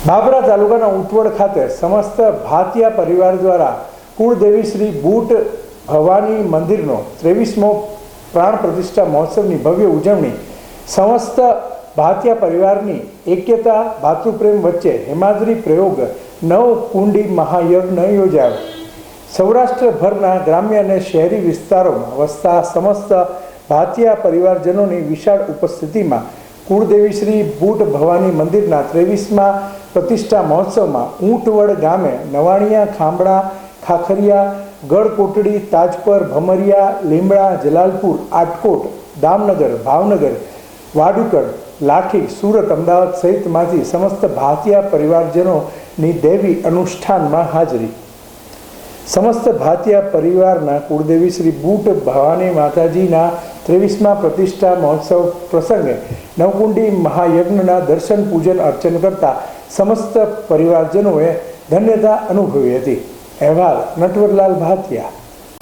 બાબરા તાલુકાના ઉંટવડ ખાતે સમસ્ત ભાતિયા પરિવાર દ્વારા કુળદેવી શ્રી બૂટ ભવાની મંદિરનો ત્રેવીસમો પ્રાણ પ્રતિષ્ઠા મહોત્સવની ભવ્ય ઉજવણી સમસ્ત ભાતિયા પરિવારની એક્યતા ભાતૃપ્રેમ વચ્ચે હેમાદ્રી પ્રયોગ નવ કુંડી મહાયજ્ઞ યોજાયો. સૌરાષ્ટ્રભરના ગ્રામ્ય અને શહેરી વિસ્તારોમાં વસતા સમસ્ત ભાતિયા પરિવારજનોની વિશાળ ઉપસ્થિતિમાં કુળદેવી શ્રી બૂટ ભવાની મંદિરના ત્રેવીસમાં પ્રતિષ્ઠા મહોત્સવમાં ઊંટવડ ગામે નવાણિયા, ખાંભળા, ખાખરિયા ગઢકોટડી તાજપર, ભમરિયા, લીમડા, જલાલપુર, આટકોટ, દામનગર, ભાવનગર, વાડુકડ લાઠી સુરત, અમદાવાદ સહિતમાંથી સમસ્ત ભારતીય પરિવારજનોની દેવી અનુષ્ઠાનમાં હાજરી. સમસ્ત ભારતીય પરિવારના કુળદેવી શ્રી બૂટ ભવાની માતાજીના ત્રેવીસમાં પ્રતિષ્ઠા મહોત્સવ પ્રસંગે નવકુંડી મહાયજ્ઞના દર્શન પૂજન અર્ચન કરતા સમસ્ત પરિવારજનોએ ધન્યતા અનુભવી હતી. અહેવાલ નટવરલાલ ભાતિયા